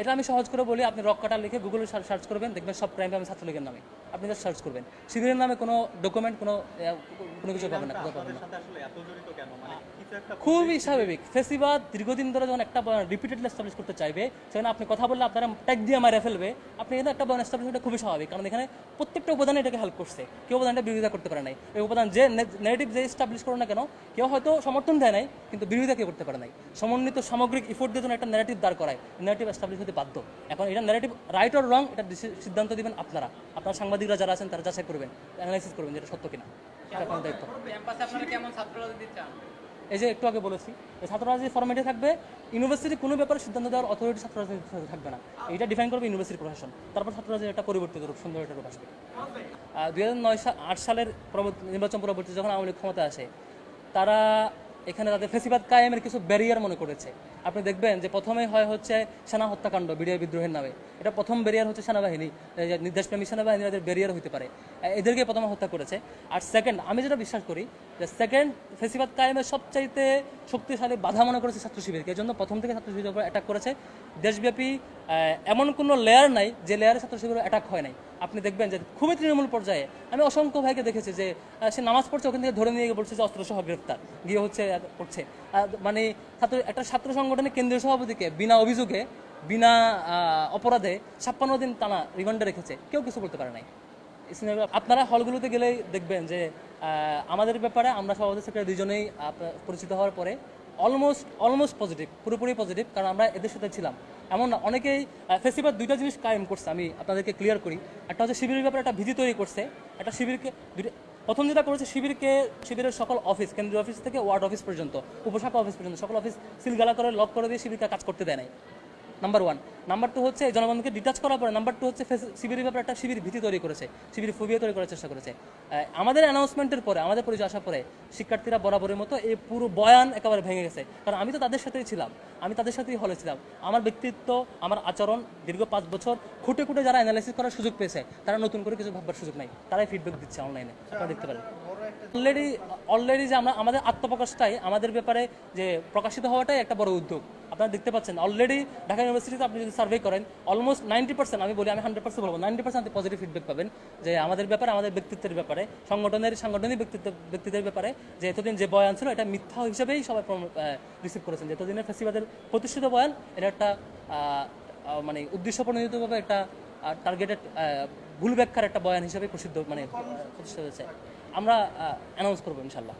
এটা আমি সহজ করে বলি, আপনি রক কাটা লিখে গুগলে সার্চ করবেন, দেখবেন সব ক্রাইম আমি ছাত্রলীগের নামে। আপনি জাস্ট সার্চ করবেন। শিবিরের নামে কোনো ডকুমেন্ট কোনো কোনো কিছু পাবেন না পাবেন না। খুবই স্বাভাবিক। ফেসিবাদ দীর্ঘদিন ধরে যখন একটা রিপিটেডলি এস্টাবলিশ করতে চাইবে, সেখানে আপনি কথা বললে আপনারা ট্যাগ দিয়ে মারে ফেলবে। আপনি এখানে একটা বয়ান এস্টাবলিশ এটা খুবই স্বাভাবিক, কারণ এখানে প্রত্যেকটা উপাদানে এটাকে হেল্প করছে। কেউ উপাদানটা বিরোধিতা করতে পারে নাই। এই উপাদান যে নেগেটিভ যে এস্টাবলিশ করো না কেন, কেউ হয়তো সমর্থন দেয় নাই, কিন্তু বিরোধিতা কেউ করতে পারে নাই। সমন্বিত সামগ্রিক ইফোর্ট দিয়ে যখন একটা নেগেটিভ দাঁড় করায় নেগেটিভ এস্টাবলিশ হতে বাধ্য। এখন এটা নেগেটিভ রাইট অর রং এটা সিদ্ধান্ত দিবেন আপনারা। আপনার সাংবাদিকরা যারা আছেন, তারা যাচাই করবেন অ্যানালাইসিস করবেন যেটা সত্য কিনা। দায়িত্ব। রাজনীতি এই যে একটু আগে বলেছি ছাত্র রাজনীতি ফরম্যাটে থাকবে। ইউনিভার্সিটি কোনো ব্যাপারে সিদ্ধান্ত দেওয়ার অথরিটি ছাত্র রাজনীতির সাথে থাকবে না। এটা ডিফাইন করবে ইউনিভার্সিটি প্রশাসন। তারপর ছাত্র রাজনীতি একটা পরিবর্তিত রূপ, সুন্দর একটা রূপ আসবে। দুই হাজার নয় আট সালের নির্বাচন পরবর্তী যখন আওয়ামী লীগ ক্ষমতা আসে, তারা এখানে তাদের ফেসিবাদ কায়েমের কিছু ব্যারিয়ার মনে করেছে। আপনি দেখবেন যে প্রথমে হয় হচ্ছে সেনা হত্যাকাণ্ড বিডিআই বিদ্রোহের নামে। এটা প্রথম ব্যারিয়ার হচ্ছে সেনাবাহিনী এই যে নির্দেশপ্রেমী সেনাবাহিনী এদের ব্যারিয়ার হতে পারে। এদেরকে প্রথমে হত্যা করেছে। আর সেকেন্ড আমি যেটা বিশ্বাস করি যে সেকেন্ড ফেসিবাদ কায়েমের সবচাইতে শক্তিশালী বাধা মনে করেছে ছাত্র শিবিরকে। জন্য প্রথম থেকে ছাত্র শিবিরের উপর অ্যাটাক করেছে। দেশব্যাপী এমন কোনো লেয়ার নাই যে লেয়ারে ছাত্র শিবিরের অ্যাটাক হয় নাই। আপনি দেখবেন যে খুবই তৃণমূল পর্যায়ে আমি অসংখ্য ভাইকে দেখেছি যে সে নামাজ পড়ছে, ওখান থেকে ধরে নিয়ে গিয়ে বলছে যে অস্ত্রসহ গ্রেফতার, গিয়ে হচ্ছে করছে মানে ছাত্র, একটা ছাত্র সংগঠনের কেন্দ্রীয় সভাপতিকে বিনা অভিযোগে, বিনা অপরাধে ছাপ্পান্ন দিন টানা রিমান্ডে রেখেছে। কেউ কিছু করতে পারে নাই। আপনারা হলগুলোতে গেলেই দেখবেন যে আমাদের ব্যাপারে আমরা সভাপতি সেক্রেটারি দুজনেই পরিচিত হওয়ার পরে অলমোস্ট অলমোস্ট পজিটিভ পুরোপুরি পজিটিভ কারণ আমরা এদের সাথে ছিলাম। এমন অনেকেই ফেস্টিভ্যাল দুইটা জিনিস কায়েম করছে, আমি আপনাদেরকে ক্লিয়ার করি। একটা হচ্ছে শিবিরের ব্যাপারে একটা ভীতি তৈরি করছে। একটা শিবিরকে প্রথম যেটা করেছে শিবিরকে, শিবিরের সকল অফিস কেন্দ্রীয় অফিস থেকে ওয়ার্ড অফিস পর্যন্ত, উপশাখা অফিস পর্যন্ত, সকল অফিস সিলগালা করে লক করে দিয়ে শিবিরকে কাজ করতে দেয় নাই। নাম্বার ওয়ান নাম্বার টু হচ্ছে জনগণকে ডিটাচ করার পরে নাম্বার টু হচ্ছে শিবিরের ব্যাপারে একটা শিবির ভীতি তৈরি করেছে, শিবির ফুবিয়া তৈরি করার চেষ্টা করেছে। আমাদের অ্যানাউন্সমেন্টের পরে, আমাদের পরিচয় আসার পরে শিক্ষার্থীরা বরাবরের মতো এই পুরো বয়ান একেবারে ভেঙে গেছে। কারণ আমি তো তাদের সাথেই ছিলাম, আমি তাদের সাথেই হলে ছিলাম। আমার ব্যক্তিত্ব, আমার আচরণ দীর্ঘ পাঁচ বছর খুঁটে খুঁটে যারা অ্যানালাইসিস করার সুযোগ পেয়েছে, তারা নতুন করে কিছু ভাববার সুযোগ নাই। তারাই ফিডব্যাক দিচ্ছে অনলাইনে আপনারা দেখতে পারেন। অলরেডি অলরেডি যে আমরা, আমাদের আত্মপ্রকাশটাই, আমাদের ব্যাপারে যে প্রকাশিত হওয়াটাই একটা বড় উদ্যোগ। আপনারা দেখতে পাচ্ছেন অলরেডি ঢাকা ইউনিভার্সিটিতে আপনি যদি সার্ভে করেন অলমোস্ট নাইনটি পার্সেন্ট আমি বলি, আমি হান্ড্রেড পার্সেন্ট বলব নাইনটি পার্সেন্ট আপনি পজিটিভ ফিডব্যাক পাবেন যে আমাদের ব্যাপারে, আমাদের ব্যক্তিত্বের ব্যাপারে, সংগঠনের, সাংগঠনিক ব্যক্তিত্ব, ব্যক্তিদের ব্যাপারে যে এতদিন যে বয়ান ছিল, এটা মিথ্যা হিসেবেই সবাই রিসিভ করেছেন। যে এতদিনের ফেসিবাদের প্রতিষ্ঠিত বয়ান, এটা একটা মানে উদ্দেশ্য প্রণোদিতভাবে একটা টার্গেটেড ভুল ব্যাখ্যার একটা বয়ান হিসেবে প্রসিদ্ধ মানে প্রতিষ্ঠিত হয়েছে। আমরা অ্যানাউন্স করব ইনশাল্লাহ